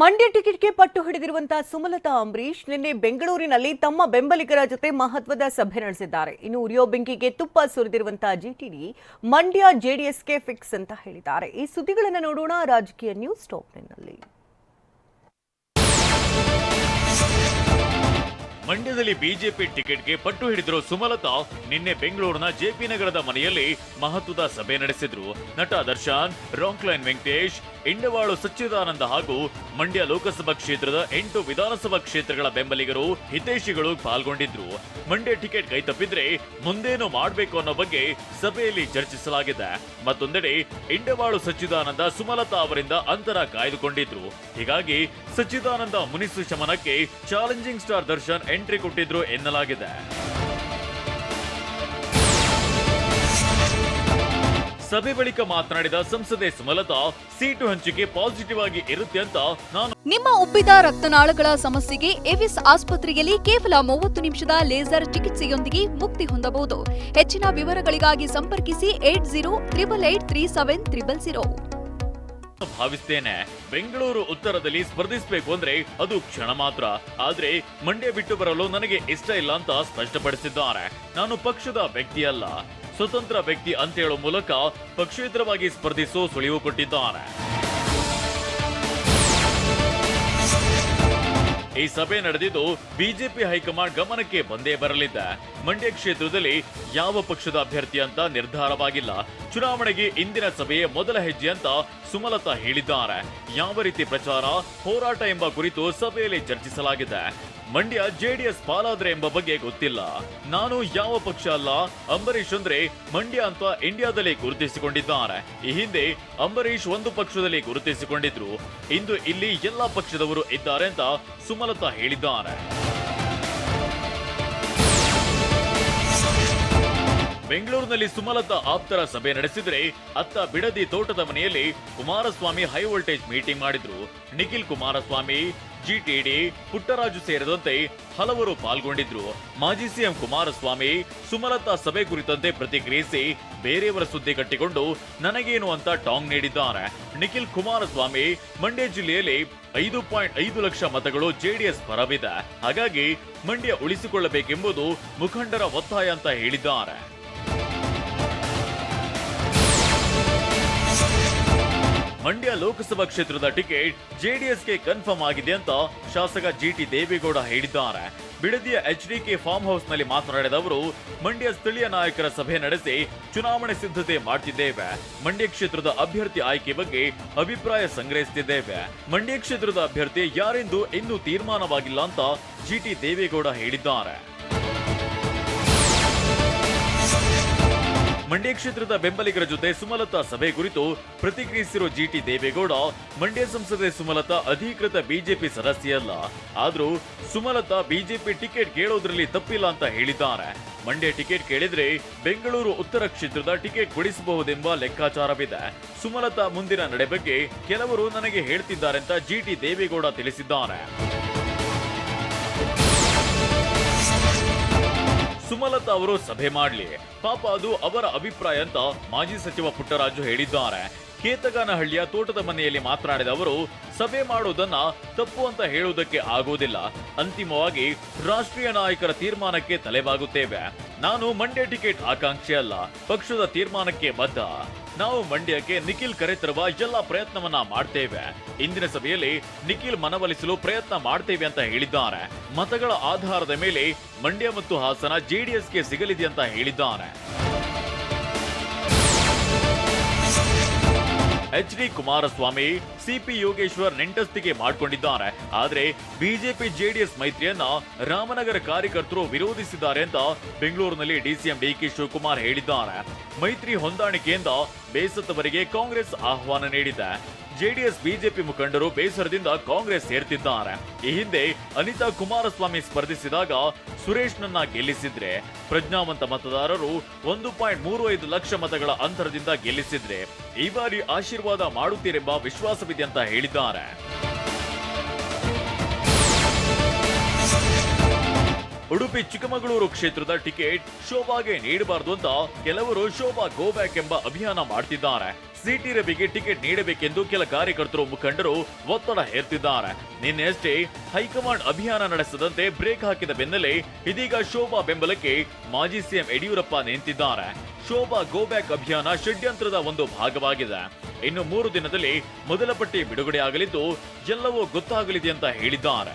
ಮಂಡ್ಯ ಟಿಕೆಟ್ಗೆ ಪಟ್ಟು ಹಿಡಿದಿರುವಂತಹ ಸುಮಲತಾ ಅಂಬರೀಶ್ ನಿನ್ನೆ ಬೆಂಗಳೂರಿನಲ್ಲಿ ತಮ್ಮ ಬೆಂಬಲಿಗರ ಜೊತೆ ಮಹತ್ವದ ಸಭೆ ನಡೆಸಿದ್ದಾರೆ. ಇನ್ನು ಉರಿಯೋ ಬೆಂಕಿಗೆ ತುಪ್ಪ ಸುರಿದಿರುವಂತಹ ಜಿಟಿಡಿ ಮಂಡ್ಯ ಜೆಡಿಎಸ್ಗೆ ಫಿಕ್ಸ್ ಅಂತ ಹೇಳಿದ್ದಾರೆ. ಈ ಸುದ್ದಿಗಳನ್ನು ನೋಡೋಣ ರಾಜಕೀಯ ನ್ಯೂಸ್ ಟಾಪ್ನಲ್ಲಿ ಮಂಡ್ಯದಲ್ಲಿ ಬಿಜೆಪಿ ಟಿಕೆಟ್ಗೆ ಪಟ್ಟು ಹಿಡಿದಿರೋ ಸುಮಲತಾ ನಿನ್ನೆ ಬೆಂಗಳೂರಿನ ಜೆಪಿ ನಗರದ ಮನೆಯಲ್ಲಿ ಮಹತ್ವದ ಸಭೆ ನಡೆಸಿದ್ರು. ನಟ ದರ್ಶನ್, ರಾಂಕ್ಲೈನ್ ವೆಂಕಟೇಶ್ ಇಂಡವಾಳು ಸಚ್ಚಿದಾನಂದ ಹಾಗೂ ಮಂಡ್ಯ ಲೋಕಸಭಾ ಕ್ಷೇತ್ರದ ಎಂಟು ವಿಧಾನಸಭಾ ಕ್ಷೇತ್ರಗಳ ಬೆಂಬಲಿಗರು ಹಿತೈಷಿಗಳು ಪಾಲ್ಗೊಂಡಿದ್ರು. ಮಂಡ್ಯ ಟಿಕೆಟ್ ಕೈ ತಪ್ಪಿದ್ರೆ ಮುಂದೇನು ಮಾಡಬೇಕು ಅನ್ನೋ ಬಗ್ಗೆ ಸಭೆಯಲ್ಲಿ ಚರ್ಚಿಸಲಾಗಿದೆ. ಮತ್ತೊಂದೆಡೆ ಇಂಡವಾಳು ಸಚ್ಚಿದಾನಂದ ಸುಮಲತಾ ಅವರಿಂದ ಅಂತರ ಕಾಯ್ದುಕೊಂಡಿದ್ರು. ಹೀಗಾಗಿ ಸಚ್ಚಿದಾನಂದ ಮುನಿಸು ಶಮನಕ್ಕೆ ಚಾಲೆಂಜಿಂಗ್ ಸ್ಟಾರ್ ದರ್ಶನ್ ಎಂಟ್ರಿ ಕೊಟ್ಟಿದ್ರು ಎನ್ನಲಾಗಿದೆ. ಸಭೆ ಬಳಿಕ ಮಾತನಾಡಿದ ಸಂಸದೆ ಸುಮಲತಾ ಸೀಟು ಹಂಚಿಕೆ ಪಾಸಿಟಿವ್ ಆಗಿ ಇರುತ್ತೆ ಅಂತ ನಾನು ನಿಮ್ಮ ಉಬ್ಬಿದ ರಕ್ತನಾಳಗಳ ಸಮಸ್ಯೆಗೆ ಎವಿಸ್ ಆಸ್ಪತ್ರೆಯಲ್ಲಿ ಕೇವಲ ಮೂವತ್ತು ನಿಮಿಷದ ಲೇಸರ್ ಚಿಕಿತ್ಸೆಯೊಂದಿಗೆ ಮುಕ್ತಿ ಹೊಂದಬಹುದು. ಹೆಚ್ಚಿನ ವಿವರಗಳಿಗಾಗಿ ಸಂಪರ್ಕಿಸಿ eight zero triple eight three seven triple zero. ಭಾವಿಸ್ತೇನೆ ಬೆಂಗಳೂರು ಉತ್ತರದಲ್ಲಿ ಸ್ಪರ್ಧಿಸಬೇಕು ಅಂದ್ರೆ ಅದು ಕ್ಷಣ ಮಾತ್ರ. ಆದ್ರೆ ಮಂಡ್ಯ ಬಿಟ್ಟು ಬರಲು ನನಗೆ ಇಷ್ಟ ಇಲ್ಲ ಅಂತ ಸ್ಪಷ್ಟಪಡಿಸಿದ್ದಾರೆ. ನಾನು ಪಕ್ಷದ ವ್ಯಕ್ತಿಯಲ್ಲ. ಸ್ವತಂತ್ರ ವ್ಯಕ್ತಿ ಅಂತ ಹೇಳೋ ಮೂಲಕ ಪಕ್ಷೇತರವಾಗಿ ಸ್ಪರ್ಧಿಸೋ ಸುಳಿವು ಕೊಟ್ಟಿದ್ದಾರೆ. ಈ ಸಭೆ ನಡೆದಿದ್ದು ಬಿಜೆಪಿ ಹೈಕಮಾಂಡ್ ಗಮನಕ್ಕೆ ಬಂದೇ ಬರಲಿದೆ. ಮಂಡ್ಯ ಕ್ಷೇತ್ರದಲ್ಲಿ ಯಾವ ಪಕ್ಷದ ಅಭ್ಯರ್ಥಿ ಅಂತ ನಿರ್ಧಾರವಾಗಿಲ್ಲ. ಚುನಾವಣೆಗೆ ಇಂದಿನ ಸಭೆಯೇ ಮೊದಲ ಹೆಜ್ಜೆ ಅಂತ ಸುಮಲತಾ ಹೇಳಿದ್ದಾರೆ. ಯಾವ ರೀತಿ ಪ್ರಚಾರ, ಹೋರಾಟ ಎಂಬ ಕುರಿತು ಸಭೆಯಲ್ಲಿ ಚರ್ಚಿಸಲಾಗಿದೆ. ಮಂಡ್ಯ ಜೆಡಿಎಸ್ ಪಾಲಾದ್ರೆ ಎಂಬ ಬಗ್ಗೆ ಗೊತ್ತಿಲ್ಲ. ನಾನು ಯಾವ ಪಕ್ಷ ಅಲ್ಲ? ಅಂಬರೀಶ್ ಅಂದ್ರೆ ಮಂಡ್ಯ ಅಂತ ಇಂಡಿಯಾದಲ್ಲಿ ಗುರುತಿಸಿಕೊಂಡಿದ್ದಾರೆ. ಈ ಹಿಂದೆ ಅಂಬರೀಶ್ ಒಂದು ಪಕ್ಷದಲ್ಲಿ ಗುರುತಿಸಿಕೊಂಡಿದ್ರು. ಇಂದು ಇಲ್ಲಿ ಎಲ್ಲಾ ಪಕ್ಷದವರು ಇದ್ದಾರೆ ಅಂತ ಸುಮಲತಾ ಹೇಳಿದ್ದಾರೆ. ಬೆಂಗಳೂರಿನಲ್ಲಿ ಸುಮಲತಾ ಆಪ್ತರ ಸಭೆ ನಡೆಸಿದ್ರೆ ಅತ್ತ ಬಿಡದಿ ತೋಟದ ಮನೆಯಲ್ಲಿ ಕುಮಾರಸ್ವಾಮಿ ಹೈ ವೋಲ್ಟೇಜ್ ಮೀಟಿಂಗ್ ಮಾಡಿದ್ರು. ನಿಖಿಲ್ ಕುಮಾರಸ್ವಾಮಿ ಜಿಟಿಡಿ ಪುಟ್ಟರಾಜು ಸೇರಿದಂತೆ ಹಲವರು ಪಾಲ್ಗೊಂಡಿದ್ರು. ಮಾಜಿ ಸಿಎಂ ಕುಮಾರಸ್ವಾಮಿ ಸುಮಲತಾ ಸಭೆ ಕುರಿತಂತೆ ಪ್ರತಿಕ್ರಿಯಿಸಿ ಬೇರೆಯವರ ಸುದ್ದಿ ಕಟ್ಟಿಕೊಂಡು ನನಗೇನು ಅಂತ ಟಾಂಗ್ ನೀಡಿದ್ದಾರೆ. ನಿಖಿಲ್ ಕುಮಾರಸ್ವಾಮಿ ಮಂಡ್ಯ ಜಿಲ್ಲೆಯಲ್ಲಿ ಐದು ಪಾಯಿಂಟ್ ಐದು ಲಕ್ಷ ಮತಗಳು ಜೆಡಿಎಸ್ ಪರವಿದೆ. ಹಾಗಾಗಿ ಮಂಡ್ಯ ಉಳಿಸಿಕೊಳ್ಳಬೇಕೆಂಬುದು ಮುಖಂಡರ ಒತ್ತಾಯ ಅಂತ ಹೇಳಿದ್ದಾರೆ. ಮಂಡ್ಯ ಲೋಕಸಭಾ ಕ್ಷೇತ್ರದ ಟಿಕೆಟ್ ಜೆಡಿಎಸ್ಗೆ ಕನ್ಫರ್ಮ್ ಆಗಿದೆ ಅಂತ ಶಾಸಕ ಜಿಟಿ ದೇವೇಗೌಡ ಹೇಳಿದ್ದಾರೆ. ಬಿಡದಿಯ ಎಚ್ಡಿಕೆ ಫಾರ್ಮ್ ಹೌಸ್ನಲ್ಲಿ ಮಾತನಾಡಿದ ಅವರು, ಮಂಡ್ಯ ಸ್ಥಳೀಯ ನಾಯಕರ ಸಭೆ ನಡೆಸಿ ಚುನಾವಣೆ ಸಿದ್ಧತೆ ಮಾಡ್ತಿದ್ದೇವೆ. ಮಂಡ್ಯ ಕ್ಷೇತ್ರದ ಅಭ್ಯರ್ಥಿ ಆಯ್ಕೆ ಬಗ್ಗೆ ಅಭಿಪ್ರಾಯ ಸಂಗ್ರಹಿಸುತ್ತಿದ್ದೇವೆ ಮಂಡ್ಯ ಕ್ಷೇತ್ರದ ಅಭ್ಯರ್ಥಿ ಯಾರೆಂದು ಇನ್ನೂ ತೀರ್ಮಾನವಾಗಿಲ್ಲ ಅಂತ ಜಿಟಿ ದೇವೇಗೌಡ ಹೇಳಿದ್ದಾರೆ. ಮಂಡ್ಯ ಕ್ಷೇತ್ರದ ಬೆಂಬಲಿಗರ ಜೊತೆ ಸುಮಲತಾ ಸಭೆ ಕುರಿತು ಪ್ರತಿಕ್ರಿಯಿಸಿರುವ ಜಿಟಿ ದೇವೇಗೌಡ, ಮಂಡ್ಯ ಸಂಸದೆ ಸುಮಲತಾ ಅಧಿಕೃತ ಬಿಜೆಪಿ ಸದಸ್ಯಲ್ಲ ಆದರೂ ಸುಮಲತಾ ಬಿಜೆಪಿ ಟಿಕೆಟ್ ಕೇಳೋದ್ರಲ್ಲಿ ತಪ್ಪಿಲ್ಲ ಅಂತ ಹೇಳಿದ್ದಾರೆ. ಮಂಡ್ಯ ಟಿಕೆಟ್ ಕೇಳಿದ್ರೆ ಬೆಂಗಳೂರು ಉತ್ತರ ಕ್ಷೇತ್ರದ ಟಿಕೆಟ್ ಕೊಡಿಸಬಹುದೆಂಬ ಲೆಕ್ಕಾಚಾರವಿದೆ. ಸುಮಲತಾ ಮುಂದಿನ ನಡೆ ಬಗ್ಗೆ ಕೆಲವರು ನನಗೆ ಹೇಳ್ತಿದ್ದಾರೆ ಅಂತ ಜಿಟಿ ದೇವೇಗೌಡ ತಿಳಿಸಿದ್ದಾರೆ. ಸುಮಲತಾ ಅವರು ಸಭೆ ಮಾಡಲಿ. ಪಾಪ ಅದು ಅವರ ಅಭಿಪ್ರಾಯ ಅಂತ ಮಾಜಿ ಸಚಿವ ಪುಟ್ಟರಾಜು ಹೇಳಿದ್ದಾರೆ. ಕೇತಗಾನಹಳ್ಳಿಯ ತೋಟದ ಮನೆಯಲ್ಲಿ ಮಾತನಾಡಿದ ಅವರು, ಸಭೆ ಮಾಡುವುದನ್ನ ತಪ್ಪು ಅಂತ ಹೇಳುವುದಕ್ಕೆ ಆಗುವುದಿಲ್ಲ ಅಂತಿಮವಾಗಿ ರಾಷ್ಟ್ರೀಯ ನಾಯಕರ ತೀರ್ಮಾನಕ್ಕೆ ತಲೆಬಾಗುತ್ತೇವೆ. ನಾನು ಮಂಡ್ಯ ಟಿಕೆಟ್ ಆಕಾಂಕ್ಷಿ ಅಲ್ಲ. ಪಕ್ಷದ ತೀರ್ಮಾನಕ್ಕೆ ಬದ್ಧ. ನಾವು ಮಂಡ್ಯಕ್ಕೆ ನಿಖಿಲ್ ಕರೆತರುವ ಎಲ್ಲ ಪ್ರಯತ್ನವನ್ನ ಮಾಡ್ತೇವೆ. ಇಂದಿನ ಸಭೆಯಲ್ಲಿ ನಿಖಿಲ್ ಮನವೊಲಿಸಲು ಪ್ರಯತ್ನ ಮಾಡ್ತೇವೆ ಅಂತ ಹೇಳಿದ್ದಾರೆ. ಮತಗಳ ಆಧಾರದ ಮೇಲೆ ಮಂಡ್ಯ ಮತ್ತು ಹಾಸನ ಜೆಡಿಎಸ್ಗೆ ಸಿಗಲಿದೆ ಅಂತ ಹೇಳಿದ್ದಾರೆ. H D Kumaraswamy CP Yogeshwar ನೆಂಟಸ್ತಿಗೆ ಮಾಡಿಕೊಂಡಿದ್ದಾರೆ. ಆದರೆ ಬಿಜೆಪಿ ಜೆಡಿಎಸ್ ಮೈತ್ರಿಯನ್ನ ರಾಮನಗರ ಕಾರ್ಯಕರ್ತರು ವಿರೋಧಿಸಿದ್ದಾರೆ ಅಂತ ಬೆಂಗಳೂರಿನಲ್ಲಿ ಡಿಸಿಎಂ ಡಿಕೆ ಶಿವಕುಮಾರ್ ಹೇಳಿದ್ದಾರೆ. ಮೈತ್ರಿ ಹೊಂದಾಣಿಕೆಯಿಂದ ಬೇಸತ್ತವರಿಗೆ ಕಾಂಗ್ರೆಸ್ ಆಹ್ವಾನ ನೀಡಿದೆ. ಜೆಡಿಎಸ್, ಬಿಜೆಪಿ ಮುಖಂಡರು ಬೇಸರದಿಂದ ಕಾಂಗ್ರೆಸ್ ಸೇರ್ತಿದ್ದಾರೆ. ಈ ಹಿಂದೆ ಅನಿತಾ ಕುಮಾರಸ್ವಾಮಿ ಸ್ಪರ್ಧಿಸಿದಾಗ ಸುರೇಶ್ನನ್ನ ಗೆಲ್ಲಿಸಿದ್ರೆ, ಪ್ರಜ್ಞಾವಂತ ಮತದಾರರು ಒಂದು ಪಾಯಿಂಟ್ ಮೂರು ಐದು ಲಕ್ಷ ಮತಗಳ ಅಂತರದಿಂದ ಗೆಲ್ಲಿಸಿದ್ರೆ. ಈ ಬಾರಿ ಆಶೀರ್ವಾದ ಮಾಡುತ್ತೀರೆಂಬ ವಿಶ್ವಾಸವಿದೆ ಅಂತ ಹೇಳಿದ್ದಾರೆ. ಉಡುಪಿ ಚಿಕ್ಕಮಗಳೂರು ಕ್ಷೇತ್ರದ ಟಿಕೆಟ್ ಶೋಭಾಗೆ ನೀಡಬಾರದು ಅಂತ ಕೆಲವರು ಶೋಭಾ ಗೋ ಬ್ಯಾಕ್ ಎಂಬ ಅಭಿಯಾನ ಮಾಡ್ತಿದ್ದಾರೆ. ಸಿಟಿ ರವಿಗೆ ಟಿಕೆಟ್ ನೀಡಬೇಕೆಂದು ಕೆಲ ಕಾರ್ಯಕರ್ತರು ಮುಖಂಡರು ಒತ್ತಡ ಹೇರ್ತಿದ್ದಾರೆ. ನಿನ್ನೆಯಷ್ಟೇ ಹೈಕಮಾಂಡ್ ಅಭಿಯಾನ ನಡೆಸದಂತೆ ಬ್ರೇಕ್ ಹಾಕಿದ ಬೆನ್ನಲ್ಲೇ ಇದೀಗ ಶೋಭಾ ಬೆಂಬಲಕ್ಕೆ ಮಾಜಿ ಸಿಎಂ ಯಡಿಯೂರಪ್ಪ ನಿಂತಿದ್ದಾರೆ. ಶೋಭಾ ಗೋ ಬ್ಯಾಕ್ ಅಭಿಯಾನ ಷಡ್ಯಂತ್ರದ ಒಂದು ಭಾಗವಾಗಿದೆ. ಇನ್ನು ಮೂರು ದಿನದಲ್ಲಿ ಮೊದಲ ಪಟ್ಟಿ ಬಿಡುಗಡೆಯಾಗಲಿದ್ದು, ಎಲ್ಲವೂ ಗೊತ್ತಾಗಲಿದೆ ಅಂತ ಹೇಳಿದ್ದಾರೆ.